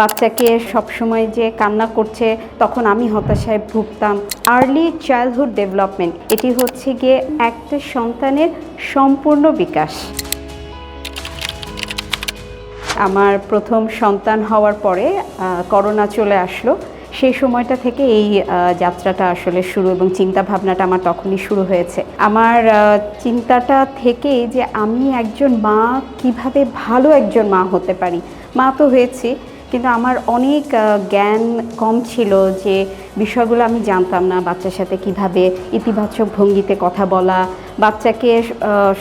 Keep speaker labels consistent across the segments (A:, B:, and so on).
A: বাচ্চাকে সবসময় যে কান্না করছে, তখন আমি হতাশায় ভুগতাম। আর্লি চাইল্ডহুড ডেভেলপমেন্ট এটি হচ্ছে গিয়ে একটা সন্তানের সম্পূর্ণ বিকাশ। আমার প্রথম সন্তান হওয়ার পরে করোনা চলে আসলো। সেই সময়টা থেকে এই যাত্রাটা আসলে শুরু এবং চিন্তা ভাবনাটা আমার তখনই শুরু হয়েছে। আমার চিন্তাটা থেকেই যে আমি একজন মা, কীভাবে ভালো একজন মা হতে পারি? মা তো হয়েছি। কিন্তু আমার অনেক জ্ঞান কম ছিল যে বিষয়গুলো আমি জানতাম না, বাচ্চার সাথে কীভাবে ইতিবাচক ভঙ্গিতে কথা বলা, বাচ্চাকে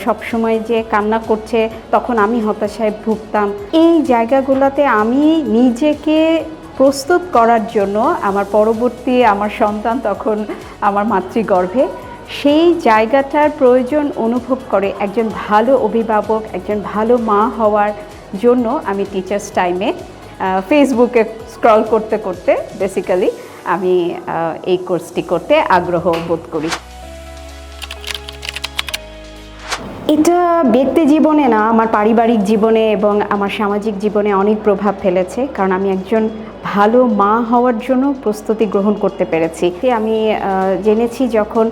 A: সব সময় যে কান্না করছে, তখন আমি হতাশায় ভুগতাম। এই জায়গাগুলোতে আমি নিজেকে প্রস্তুত করার জন্য আমার পরবর্তী আমার সন্তান তখন আমার মাতৃগর্ভে, সেই জায়গাটার প্রয়োজন অনুভব করে একজন ভালো অভিভাবক, একজন ভালো মা হওয়ার জন্য আমি টিচার্স টাইমে ফেসবুকে স্ক্রল করতে করতে বেসিক্যালি আমি এই কোর্সটি করতে আগ্রহ বোধ করি। এটা ব্যক্তি জীবনে না, আমার পারিবারিক জীবনে এবং আমার সামাজিক জীবনে অনেক প্রভাব ফেলেছে, কারণ আমি একজন ভালো মা হওয়ার জন্য প্রস্তুতি গ্রহণ করতে পেরেছি। আমি জেনেছি যখন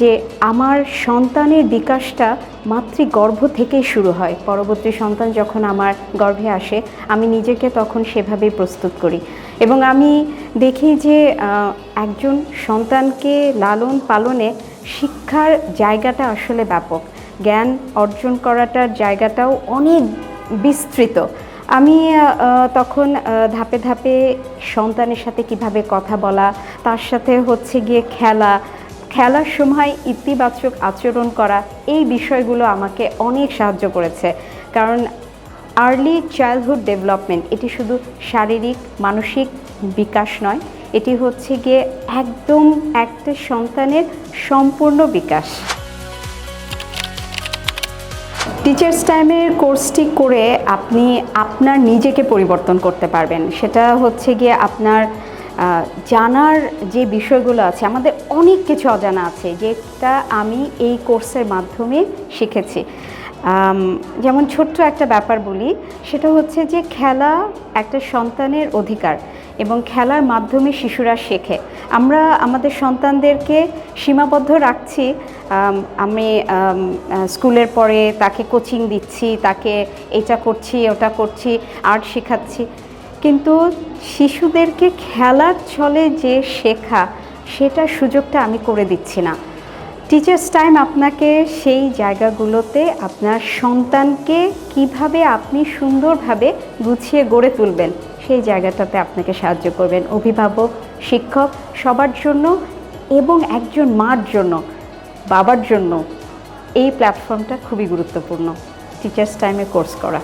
A: যে আমার সন্তানের বিকাশটা মাতৃগর্ভ থেকেই শুরু হয়। পরবর্তী সন্তান যখন আমার গর্ভে আসে, আমি নিজেকে তখন সেভাবেই প্রস্তুত করি। এবং আমি দেখি যে একজন সন্তানকে লালন পালনে শিক্ষার জায়গাটা আসলে ব্যাপক। জ্ঞান অর্জন করাটার জায়গাটাও অনেক বিস্তৃত। আমি তখন ধাপে ধাপে সন্তানের সাথে কীভাবে কথা বলা, তার সাথে হচ্ছে গিয়ে খেলা খেলার সময় ইতিবাচক আচরণ করা এই বিষয়গুলো আমাকে অনেক সাহায্য করেছে। কারণ আর্লি চাইল্ডহুড ডেভেলপমেন্ট এটি শুধু শারীরিক, মানসিক বিকাশ নয়, এটি হচ্ছে গিয়ে একদম একটা সন্তানের সম্পূর্ণ বিকাশ। টিচার্স টাইমের কোর্সটি করে আপনি আপনার নিজেকে পরিবর্তন করতে পারবেন। সেটা হচ্ছে গিয়ে আপনার জানার যে বিষয়গুলো আছে, আমাদের অনেক কিছু অজানা আছে যেটা আমি এই কোর্সের মাধ্যমে শিখেছি। যেমন ছোট্ট একটা ব্যাপার বলি, সেটা হচ্ছে যে খেলা একটা সন্তানের অধিকার এবং খেলার মাধ্যমে শিশুরা শেখে। আমরা আমাদের সন্তানদেরকে সীমাবদ্ধ রাখছি, আমি স্কুলের পরে তাকে কোচিং দিচ্ছি, তাকে এটা করছি, ওটা করছি, আর্ট শেখাচ্ছি। কিন্তু শিশুদেরকে খেলার ছলে যে শেখা, সেটা সুযোগটা আমি করে দিচ্ছি না। টিচার্স টাইম আপনাকে সেই জায়গাগুলোতে আপনার সন্তানকে কীভাবে আপনি সুন্দরভাবে গুছিয়ে গড়ে তুলবেন, সেই জায়গাটাতে আপনাকে সাহায্য করবেন। অভিভাবক, শিক্ষক, সবার জন্য এবং একজন মার জন্য, বাবার জন্য এই প্ল্যাটফর্মটা খুবই গুরুত্বপূর্ণ। টিচার্স টাইমে কোর্স করা।